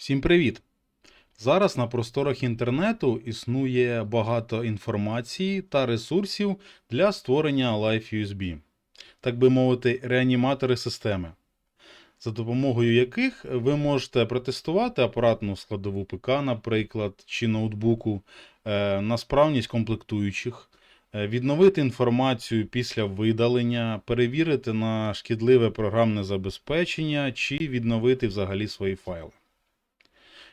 Всім привіт! Зараз на просторах інтернету існує багато інформації та ресурсів для створення Live USB, так би мовити, реаніматори системи, за допомогою яких ви можете протестувати апаратну складову ПК, наприклад, чи ноутбуку е, на справність комплектуючих, е, відновити інформацію після видалення, перевірити на шкідливе програмне забезпечення чи відновити взагалі свої файли.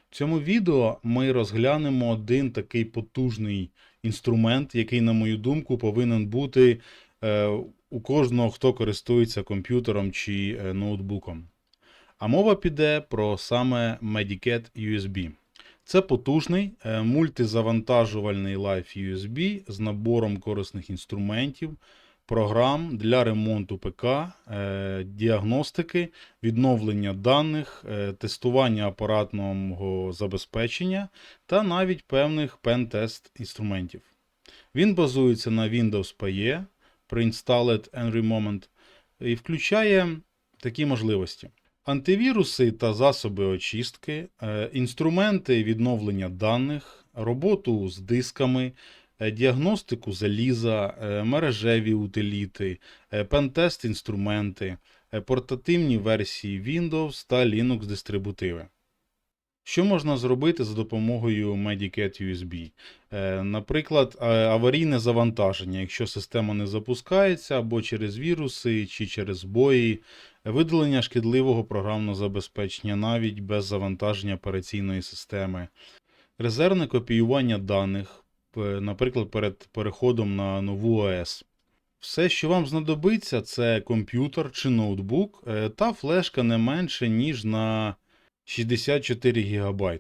В цьому відео ми розглянемо один такий потужний інструмент, який, на мою думку, повинен бути е, у кожного, хто користується комп'ютером чи е, ноутбуком. А мова піде про саме Medicat USB. Це потужний е, мультизавантажувальний Live USB з набором корисних інструментів, програм для ремонту ПК, е, діагностики, відновлення даних, е, тестування апаратного забезпечення та навіть певних пен-тест інструментів. Він базується на Windows PE Pre-installed Every Moment і включає такі можливості. Антивіруси та засоби очистки, е, інструменти відновлення даних, роботу з дисками, діагностику заліза, е, мережеві утиліти, е, пентест інструменти, е, портативні версії Windows та Linux дистрибутиви. Що можна зробити за допомогою Medicat USB? Е, Наприклад, е, аварійне завантаження, якщо система не запускається або через віруси чи через збої, видалення шкідливого програмного забезпечення навіть без завантаження операційної системи, резервне копіювання даних, е, наприклад, перед переходом на нову ОС. Все, що вам знадобиться, це комп'ютер чи ноутбук е, та флешка не менше, ніж на 64 ГБ.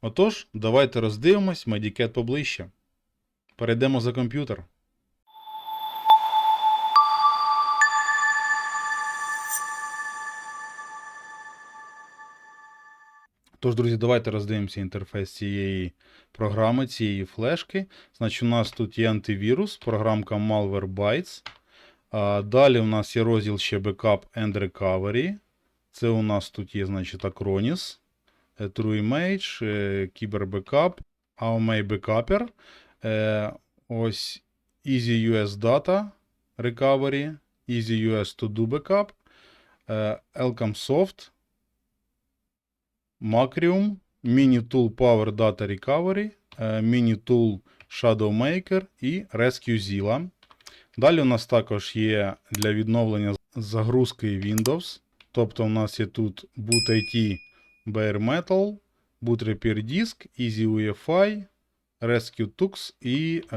Отож, давайте роздивимось Medicat поближче. Перейдемо за комп'ютер. Тож, друзі, давайте роздивимося інтерфейс цієї програми, цієї флешки. Значить, у нас тут є антивірус, програмка Malwarebytes. Далі у нас є розділ ще Backup and Recovery. Це у нас тут є, значить, Acronis, е, TrueImage, е, CyberBackup, AOMEI Backuper. е, Ось EasyUS Data Recovery, EasyUS To Do Backup, Elcamsoft, Macrium, MiniTool Power Data Recovery, е, MiniTool Shadowmaker і RescueZilla. Далі у нас також є для відновлення загрузки Windows. Тобто у нас є тут Boot IT Bare Metal, Boot Repair Disk, Easy UEFI, Rescue Tux і е,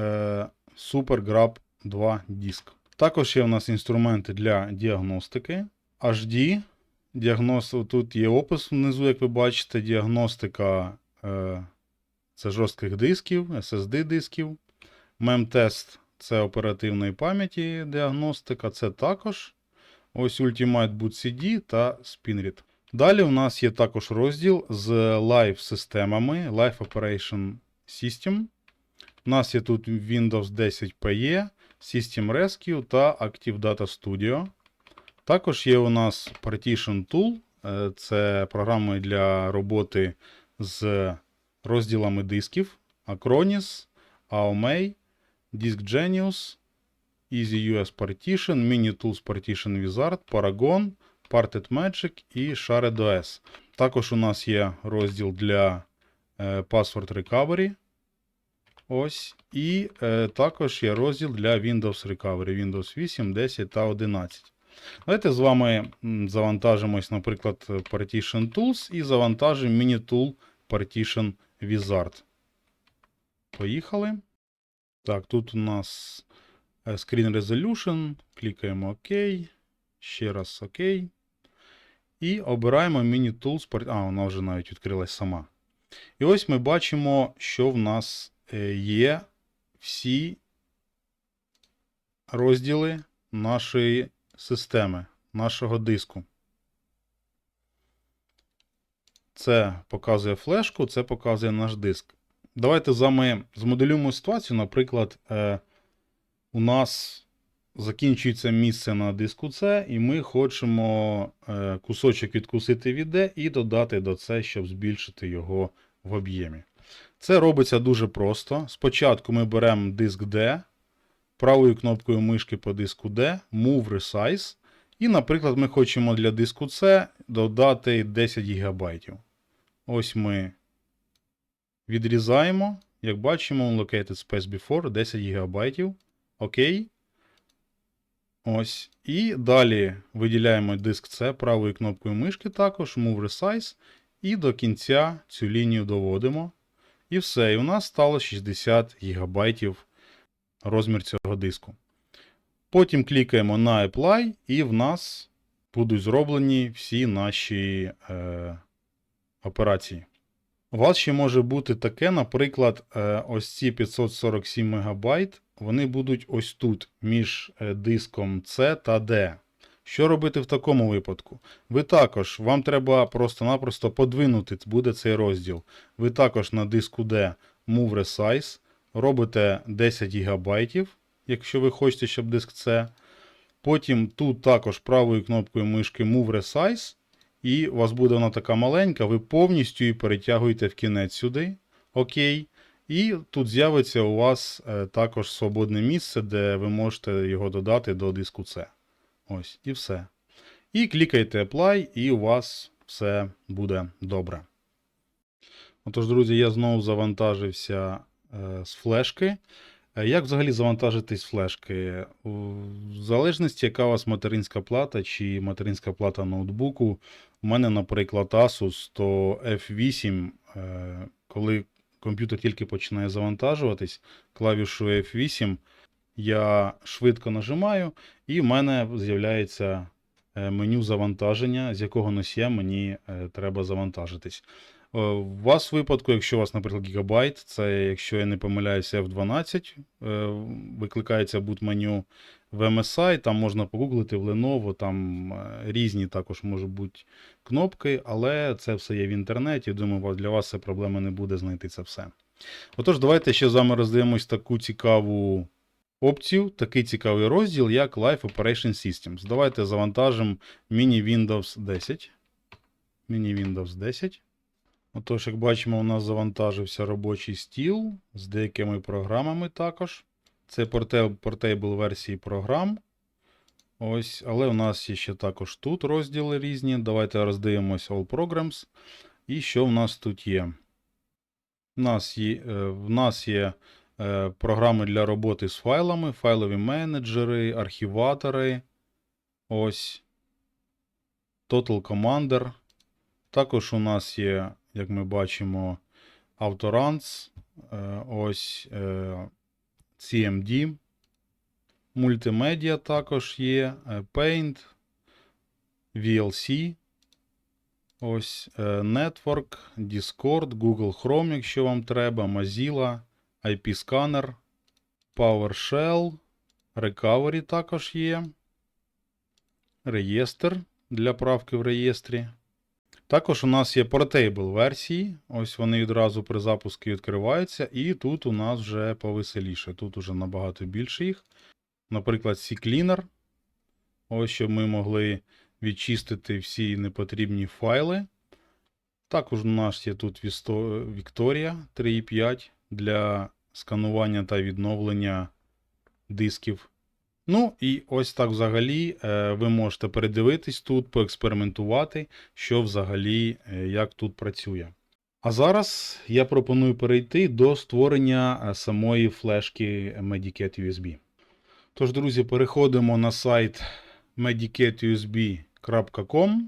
Super Grab 2 диск. Також є у нас інструменти для діагностики. HD. Діагноз... Тут є опис внизу, як ви бачите, діагностика е, це жорстких дисків, SSD дисків. Мемтест це оперативної пам'яті діагностика, це також. Ось Ultimate Boot CD та Spinrit. Далі у нас є також розділ з Live-системами, Live Operation System. У нас є тут Windows 10 PE, System Rescue та Active Data Studio. Також є у нас Partition Tool, е, це програми для роботи з розділами дисків, Acronis, AOMEI, Disk Genius, Easy US Partition, Mini Tools Partition Wizard, Paragon, Parted Magic і Shared OS. Також у нас є розділ для е, Password Recovery. Ось. І е, також є розділ для Windows Recovery, Windows 8, 10 та 11. Давайте з вами завантажимось, наприклад, Partition Tools і завантажимо Mini-Tool Partition Wizard. Поїхали. Так, тут у нас е, Screen Resolution. Клікаємо ОК. Ще раз ОК. І обираємо Mini-Tools. А, вона вже навіть відкрилась сама. І ось ми бачимо, що в нас е, є всі розділи нашої системи, нашого диску. Це показує флешку, це показує наш диск. Давайте з вами змоделюємо ситуацію. Наприклад, е, у нас закінчується місце на диску C, і ми хочемо е, кусочок відкусити від D і додати до C, щоб збільшити його в об'ємі. Це робиться дуже просто. Спочатку ми беремо диск D, правою кнопкою мишки по диску D, Move Resize. І, наприклад, ми хочемо для диску C додати 10 ГБ. Ось ми відрізаємо. Як бачимо, Located Space Before 10 ГБ. Окей. Ось. І далі виділяємо диск C правою кнопкою мишки також, Move Resize. І до кінця цю лінію доводимо. І все. І у нас стало 60 ГБ розмір цього диску. Потім клікаємо на Apply, і в нас будуть зроблені всі наші е, операції. У вас ще може бути таке, наприклад, е, ось ці 547 МБ, вони будуть ось тут, між е, диском C та D. Що робити в такому випадку? Ви також, вам треба просто-напросто подвинути буде цей розділ. Ви також на диску D Move Resize робите 10 ГБ, якщо ви хочете, щоб диск C. Потім тут також правою кнопкою мишки Move Resize. І у вас буде вона така маленька, ви повністю її перетягуєте в кінець сюди. Окей. І тут з'явиться у вас е, також свободне місце, де ви можете його додати до диску C. Ось, і все. І клікайте Apply, і у вас все буде добре. Отож, друзі, я знову завантажився з флешки. Е, Як взагалі завантажитись з флешки? В залежності, яка у вас материнська плата чи материнська плата ноутбуку. У мене, наприклад, Asus, то F8, е, коли комп'ютер тільки починає завантажуватись, клавішу F8 я швидко нажимаю, і в мене з'являється е, меню завантаження, з якого носія мені е, треба завантажитись. Е, У вас випадку, якщо у вас, наприклад, гігабайт, це, якщо я не помиляюся, F12, е, викликається boot меню в MSI, там можна погуглити в Lenovo, там е, різні також можуть бути кнопки, але це все є в інтернеті. Думаю, для вас це проблеми не буде знайти це все. Отож, давайте ще з вами роздивимось таку цікаву опцію, такий цікавий розділ, як Live Operation Systems. Давайте завантажимо Mini Windows 10. Mini Windows 10. Отож, як бачимо, у нас завантажився робочий стіл з деякими програмами також. Це портейбл версії програм. Ось, але у нас є ще також тут розділи різні. Давайте роздивимося All Programs. І що в нас тут є? В нас є, е, в нас є е, програми для роботи з файлами, файлові менеджери, архіватори. Ось. Total Commander. Також у нас є, як ми бачимо, Autoruns. Е, Ось е, CMD. Мультимедіа також є. е, Paint. VLC. Ось е, Network, Discord, Google Chrome, якщо вам треба, Mozilla, IP Scanner, PowerShell, Recovery також є. Реєстр для правки в реєстрі. Також у нас є Portable версії. Ось вони відразу при запуску відкриваються. І тут у нас вже повеселіше. Тут уже набагато більше їх. Наприклад, CCleaner. Ось щоб ми могли відчистити всі непотрібні файли. Також у нас є тут Victoria 3.5 для сканування та відновлення дисків. Ну і ось так взагалі е, ви можете передивитись тут, поекспериментувати, що взагалі е, як тут працює. А зараз я пропоную перейти до створення е, самої флешки Medicat USB. Тож, друзі, переходимо на сайт medicatusb.com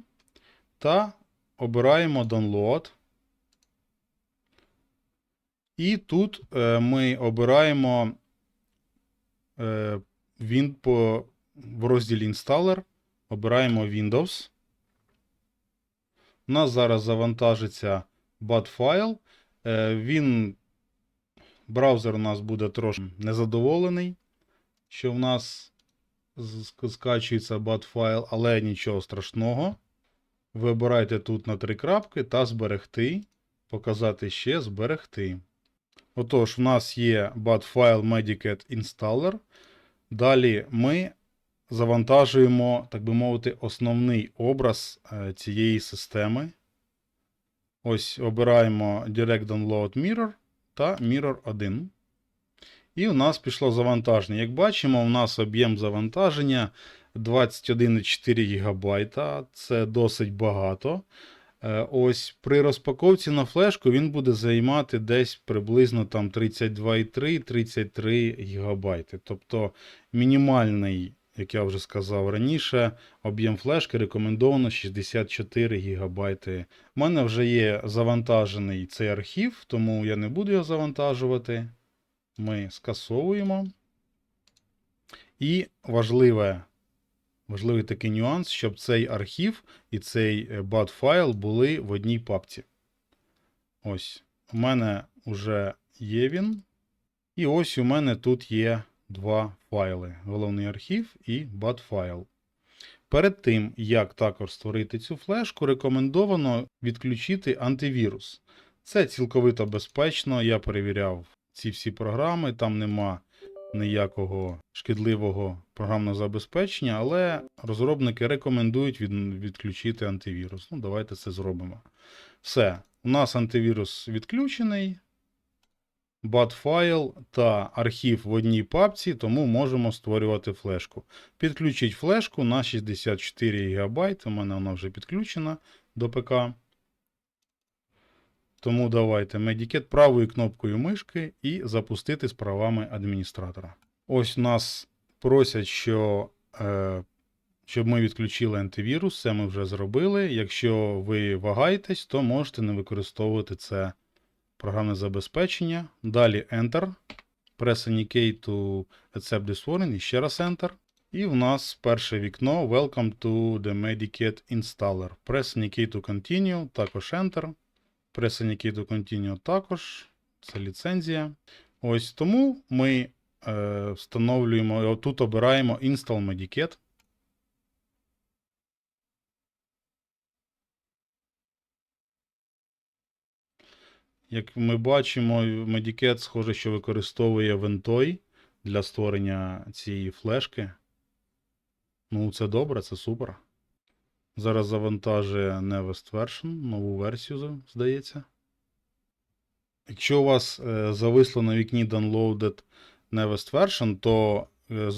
та обираємо Download. І тут ми обираємо він по, в розділі Installer. Обираємо Windows. У нас зараз завантажиться BAT файл. Е, він, браузер у нас буде трошки незадоволений, що в нас скачується BAT файл, але нічого страшного. Ви обираєте тут на три крапки та зберегти. Показати ще зберегти. Отож, в нас є BAT файл Medicat Installer. Далі ми завантажуємо, так би мовити, основний образ е, цієї системи. Ось обираємо Direct Download Mirror та Mirror 1. І у нас пішло завантаження. Як бачимо, у нас об'єм завантаження 21,4 ГБ. Це досить багато. Е, Ось при розпаковці на флешку він буде займати десь приблизно там 32,3-33 ГБ. Тобто мінімальний, як я вже сказав раніше, об'єм флешки рекомендовано 64 ГБ. У мене вже є завантажений цей архів, тому я не буду його завантажувати. Ми скасовуємо. І важливе, важливий такий нюанс, щоб цей архів і цей е, BAT файл були в одній папці. Ось, у мене вже є він. І ось у мене тут є два файли: головний архів і BAT файл. Перед тим, як також створити цю флешку, рекомендовано відключити антивірус. Це цілковито безпечно. Я перевіряв ці всі програми, там нема ніякого шкідливого програмного забезпечення, але розробники рекомендують від, відключити антивірус. Ну, давайте це зробимо. Все, у нас антивірус відключений. BAT-файл та архів в одній папці, тому можемо створювати флешку. Підключіть флешку на 64 ГБ. У мене вона вже підключена до ПК. Тому давайте Medikit правою кнопкою мишки і запустити з правами адміністратора. Ось нас просять, що, е, щоб ми відключили антивірус. Це ми вже зробили. Якщо ви вагаєтесь, то можете не використовувати це програмне забезпечення. Далі Enter. Press Indicate to accept this warning. І ще раз Enter. І в нас перше вікно Welcome to the Medikit Installer. Press Indicate to continue, також Enter. Press continue також. Це ліцензія. Ось тому ми е, встановлюємо, тут обираємо Install Medikit. Як ми бачимо, Medikit, схоже, що використовує Ventoy для створення цієї флешки. Ну, це добре, це супер. Зараз завантажує Newest Version, нову версію, здається. Якщо у вас е, зависло на вікні Downloaded Newest Version, то е,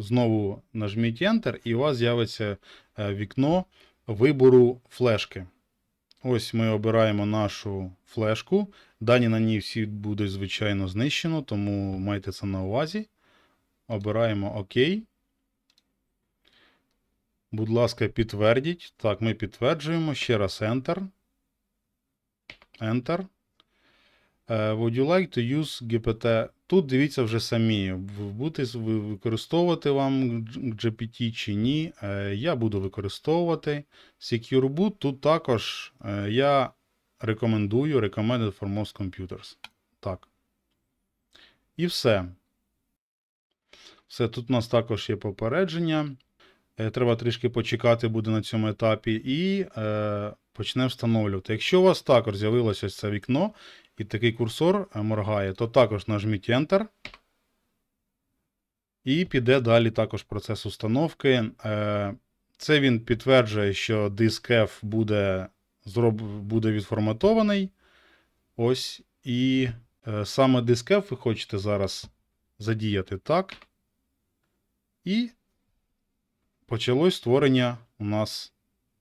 знову нажміть Enter, і у вас з'явиться е, вікно вибору флешки. Ось ми обираємо нашу флешку. Дані на ній всі будуть, звичайно, знищено, тому майте це на увазі. Обираємо ОК. Будь ласка, підтвердіть. Так, ми підтверджуємо. Ще раз Enter. Enter. Е, Would you like to use GPT? Тут дивіться вже самі, бути використовувати вам GPT чи ні. Е, Я буду використовувати. Secure Boot тут також е, я рекомендую Recommended for most computers. Так. І все. Все, тут у нас також є попередження. Е, Треба трішки почекати буде на цьому етапі і е, почне встановлювати. Якщо у вас також з'явилося це вікно і такий курсор е, моргає, то також нажміть Enter. І піде далі також процес установки. Е, Це він підтверджує, що диск F буде, зроб, буде відформатований. Ось. І е, саме диск F ви хочете зараз задіяти так. І почалось створення у нас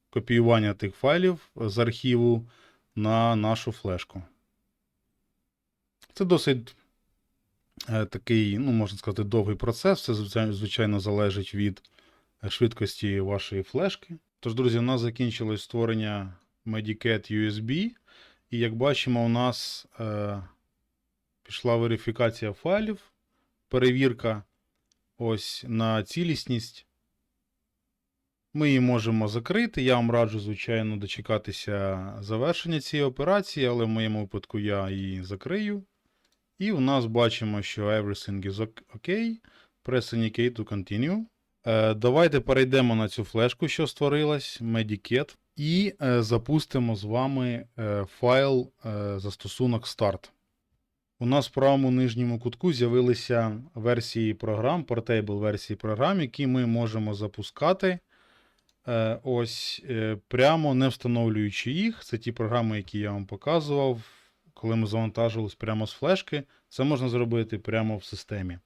копіювання тих файлів з архіву на нашу флешку. Це досить е, такий, ну, можна сказати, довгий процес. Це, звичайно, залежить від е, швидкості вашої флешки. Тож, друзі, у нас закінчилось створення Medicat USB. І як бачимо, у нас е, пішла верифікація файлів, перевірка ось на цілісність. Ми її можемо закрити. Я вам раджу, звичайно, дочекатися завершення цієї операції, але в моєму випадку я її закрию. І у нас бачимо, що everything is OK. Press Indicate to continue. Е, давайте перейдемо на цю флешку, що створилась, Medicat, і е, запустимо з вами е, файл застосунок Start. У нас в правому нижньому кутку з'явилися версії програм, портейбл версії програм, які ми можемо запускати. Е, ось е, прямо не встановлюючи їх. Це ті програми, які я вам показував, коли ми завантажувалися прямо з флешки. Це можна зробити прямо в системі.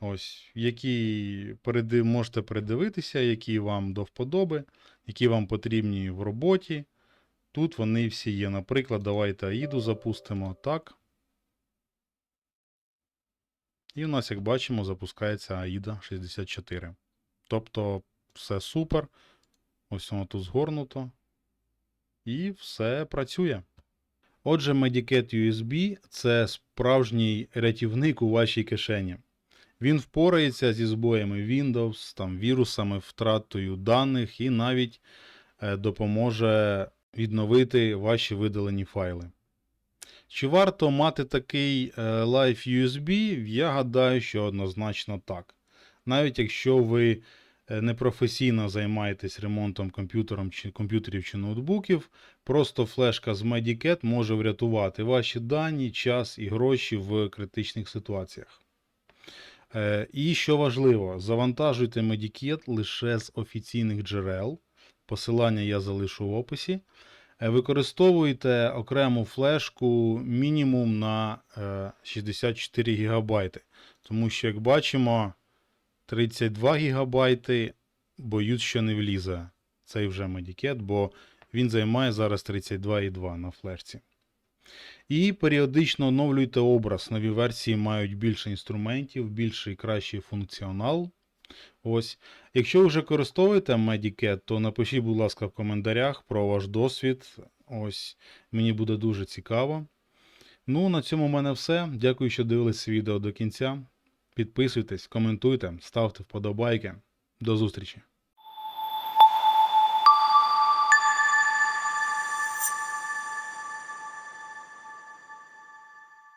Ось, які переди- можете передивитися, які вам до вподоби, які вам потрібні в роботі. Тут вони всі є. Наприклад, давайте AIDу запустимо так. І у нас, як бачимо, запускається AIDA 64. Тобто, все супер. Ось воно тут згорнуто. І все працює. Отже, Medicat USB це справжній рятівник у вашій кишені. Він впорається зі збоями Windows, там, вірусами, втратою даних і навіть е, допоможе відновити ваші видалені файли. Чи варто мати такий е, Live USB? Я гадаю, що однозначно так. Навіть якщо ви непрофесійно займаєтесь ремонтом комп'ютером чи комп'ютерів чи ноутбуків, просто флешка з Medicat може врятувати ваші дані, час і гроші в критичних ситуаціях. Е, І що важливо, завантажуйте Medicat лише з офіційних джерел. Посилання я залишу в описі. Е, Використовуйте окрему флешку мінімум на е, 64 ГБ. Тому що, як бачимо, 32 ГБ боюсь, що не влізе цей вже Medicat, бо він займає зараз 32,2 на флешці. І періодично оновлюйте образ. Нові версії мають більше інструментів, більший кращий функціонал. Ось. Якщо вже використовуєте Medicat, то напишіть, будь ласка, в коментарях про ваш досвід. Ось, мені буде дуже цікаво. Ну, на цьому в мене все. Дякую, що дивились відео до кінця. Підписуйтесь, коментуйте, ставте вподобайки. До зустрічі!